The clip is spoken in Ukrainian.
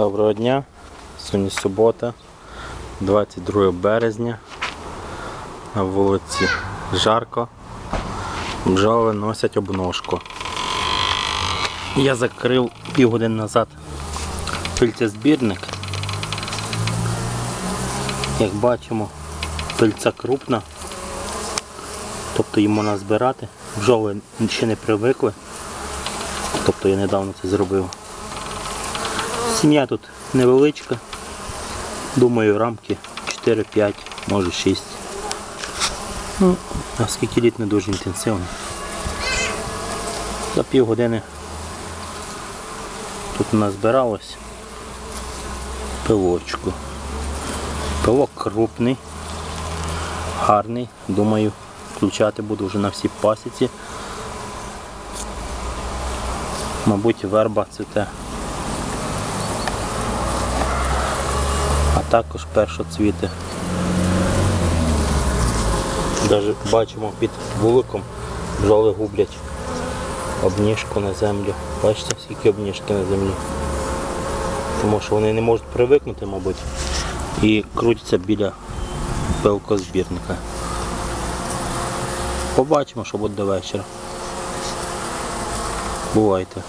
Доброго дня. Сьогодні субота, 22 березня. На вулиці жарко. Бджоли носять обножку. Я закрив півгодини назад пильцезбірник. Як бачимо, пильця крупна, тобто її можна збирати. Бджоли ще не привикли. Тобто я недавно це зробив. Сім'я тут невеличка. Думаю, рамки 4-5, може 6. Ну, а скільки літ не дуже інтенсивно. За півгодини тут назбиралось пилочку. Пилок крупний, гарний. Думаю, включати буду вже на всі пасіці. Мабуть, верба цвіте. а також першоцвіти. Даже бачимо під вуликом бджоли гублять обніжку на землю. Бачите, скільки обніжки на землі. Тому що вони не можуть привикнути, мабуть, і крутяться біля пилкозбірника. Побачимо, що буде до вечора. Бувайте.